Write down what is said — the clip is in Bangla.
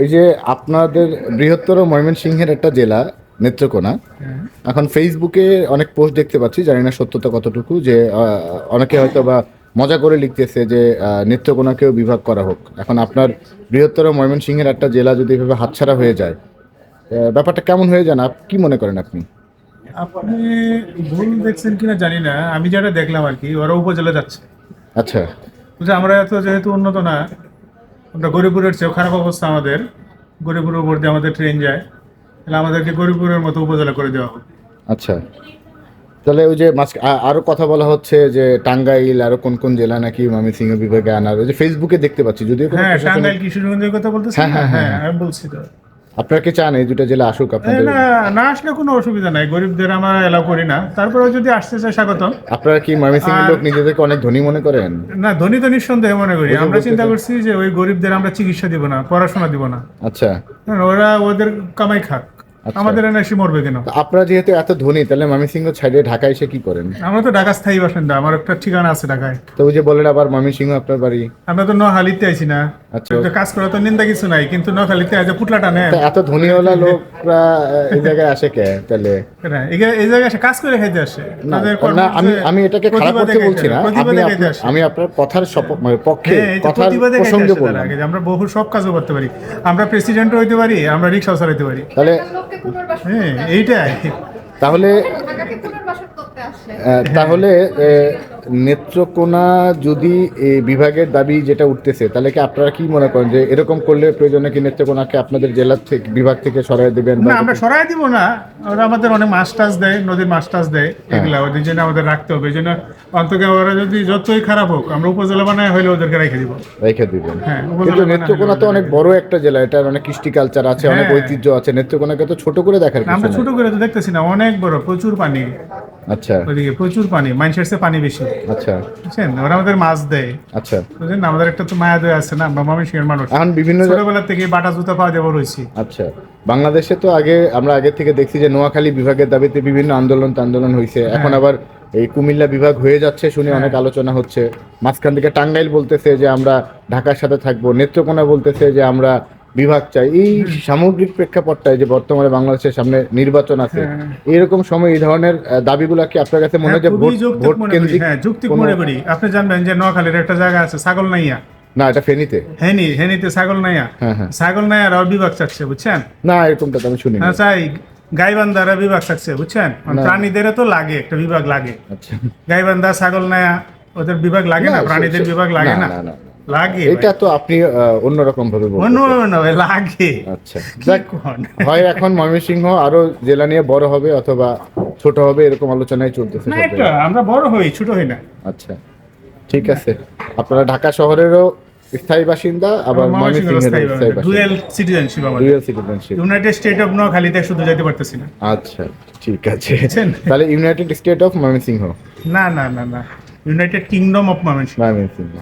ওই যে আপনাদের বৃহত্তর ময়মনসিংহের একটা জেলা নেত্রকোনা। এখন ফেসবুকে অনেক পোস্ট দেখতে পাচ্ছি জানি না সত্যতা কতটুকু যে অনেকে হয়তো বা মজা করে লিখতেছে যে নেত্রকোনাকেও বিভাগ করা হোক। এখন আপনার বৃহত্তর ময়মনসিংহের একটা জেলা যদি এভাবে হাতছাড়া হয়ে যায় ব্যাপারটা কেমন হয়ে যান কি মনে করেন আপনি? আপনি ভুল দেখছেন কিনা জানি না। আমি যেটা দেখলাম আর কি ওরা উপজেলা যাচ্ছে। আচ্ছা। আমরা এত যেহেতু উন্নত না আমরা গরিবপুরের চেয়েও খারাপ অবস্থা আমাদের। গরিবপুর উপর দিয়ে আমাদের ট্রেন যায়। তাহলে আমাদেরকে গরিবপুরের মতো উপজেলা করে দেওয়া হবে আচ্ছা। তাহলে ওই যে আরও কথা বলা হচ্ছে যে টাঙ্গাইল আরও কোন কোন জেলা নাকি ময়মনসিংহ বিভাগে আনার। ওই যে ফেসবুকে দেখতে পাচ্ছি যদিও হ্যাঁ টাঙ্গাইল কিশোরগঞ্জের কথা বলতেছি হ্যাঁ, হ্যাঁ, হ্যাঁ। হ্যাঁ। আমি বলছি তো। আপনারা কি চান এই দুটো জেলা আসুক আপনাদের? না না আসলে কোনো অসুবিধা নাই গরিবদের আমরা এলাও করি না। তারপরেও যদি আসতে চায় স্বাগতম। আপনারা কি ময়মনসিংহের আর- লোক নিজেদেরকে অনেক ধনী মনে করেন? না ধনী তো নিঃসন্দেহে মনে করি। আমরা চিন্তা করছি যে ওই গরিবদের আমরা চিকিৎসা দিব না পড়াশোনা দিব না। আচ্ছা। ওরা ওদের কামাই খাক। আচ্ছা। আমাদের এনে এসে মরবে কেন? আপনারা যেহেতু এত ধনী তাহলে ময়মনসিংহ ছাইডে ঢাকায় এসে কি করেন? আমরা তো ঢাকা স্থায়ী বাসিন্দা আমার একটা ঠিকানা আছে ঢাকায়। তো ওই যে বলেন আবার ময়মনসিংহ আপনার বাড়ি। আমরা তো নোহালিতে আইছি না। কাজ করা তো নিন্দা কিছু নাই কিন্তু নোহালিতে আজ এত ধনী হলা লোকরা এই জায়গায় আসে কে তাহলে? হ্যাঁ, এই- এই জায়গায় এসে কাজ করে খাইতে আসে। না, আমি আমি এটাকে খারাপ করতে বলছি না। আমি আপনার কথার মানে পক্ষে হ্যাঁ, কথার প্রতিবাদে প্রসঙ্গে বললাম। আমরা বহু সব কাজও করতে পারি। আমরা প্রেসিডেন্টও হইতে পারি আমরা রিক্সাও চালাতে পারি। তাহলে হ্যাঁ এইটাই। তাহলে তাহলে নেত্রকোনা যদি এই বিভাগের দাবি যেটা উঠতেছে তাহলে কি আপনারা কি মনে করেন যে এরকম করলে প্রয়োজনে কি নেত্রকোনাকে আপনাদের জেলা থেকে বিভাগ থেকে সরাই দেবেন না আমরা সরাই দিব না। ওরা আমাদের অনেক টাছ দেয় নদীর টাছ দেয় হ্যাঁ। এগুলা ওদের জন্য আমাদের রাখতে হবে। এই জন্য অন্তকে ওরা যদি যতই খারাপ হোক আমরা উপজেলা বানায় হইলে ওদেরকে রেখে দিব। রেখে দিবেন। হ্যাঁ, কিন্তু নেত্রকোনা তো অনেক বড় একটা জেলা এটা অনেক কৃষ্টি কালচার আছে অনেক হ্যাঁ। ঐতিহ্য আছে। নেত্রকোনাকে তো ছোট করে দেখার আমরা ছোট করে তো দেখতেছি না অনেক বড় প্রচুর পানি। আচ্ছা। ওদিকে প্রচুর পানি মানুষের পানি বেশি। আচ্ছা। বুঝছেন? ওরা আমাদের মাছ দেয়। আচ্ছা। বুঝলেন না? আমাদের একটা তো মায়া দয়া আছে না? আমরা মানুষের মানুষ। এখন বিভিন্ন ছোটবেলা থেকে বাটা জুতা পাওয়া যাব রয়েছি। আচ্ছা। বাংলাদেশে তো আগে আমরা আগে থেকে দেখছি যে নোয়াখালী বিভাগের দাবিতে বিভিন্ন আন্দোলন আন্দোলন হয়েছে এখন আবার এই কুমিল্লা বিভাগ হয়ে যাচ্ছে শুনে অনেক আলোচনা হচ্ছে। মাঝখান থেকে টাঙ্গাইল বলতেছে যে আমরা ঢাকার সাথে থাকব। নেত্রকোনা বলতেছে যে আমরা বিভাগ চাই। এই সামগ্রিক প্রেক্ষাপটটায় যে বর্তমানে বাংলাদেশের সামনে নির্বাচন আছে এরকম সময় এই ধরনের দাবিগুলা কি আপনার কাছে মনে হয় যে হ্যাঁ, ভোট মনে করি। কেন্দ্রিক হ্যাঁ যুক্তিক মনে করি। আপনি জানবেন যে নোয়াখালীর একটা জায়গা আছে ছাগল নাইয়া। না এটা ফেনীতে। হেনি হেনিতে ছাগল নাইয়া। হ্যাঁ হ্যাঁ। ছাগল নাইয়ার আর বিভাগ চাচ্ছে বুঝছেন? না এরকমটা তো আমি শুনি হ্যাঁ চাই গাইবান্ধারা বিভাগ থাকছে বুঝছেন? প্রাণীদের তো লাগে একটা বিভাগ লাগে। আচ্ছা। গাইবান্ধা ছাগল নায়া ওদের বিভাগ লাগে না? না, প্রাণীদের বিভাগ লাগে না, না না, না, লাগে এটা তো আপনি অন্যরকম ভাবে। অন্য লাগে। আচ্ছা। হয় এখন ময়মনসিংহ আরও জেলা নিয়ে বড় হবে অথবা ছোট হবে এরকম আলোচনায় চলতেছে না আমরা বড় হই ছোট হই না। আচ্ছা ঠিক আছে। আপনারা ঢাকা শহরেরও স্থায়ী বাসিন্দা আবার ময়মনসিংহের স্থায়ী বাসিন্দা। ডুয়েল সিটিজেনশিপ আমাদের। Dual citizenship United State of নোয়াখালীতে শুধু যেতে পারতেছি না। আচ্ছা ঠিক আছে। তাহলে ইউনাইটেড স্টেট অফ ময়মনসিংহ। না না না না। United Kingdom of Mymensingh. Mymensingh.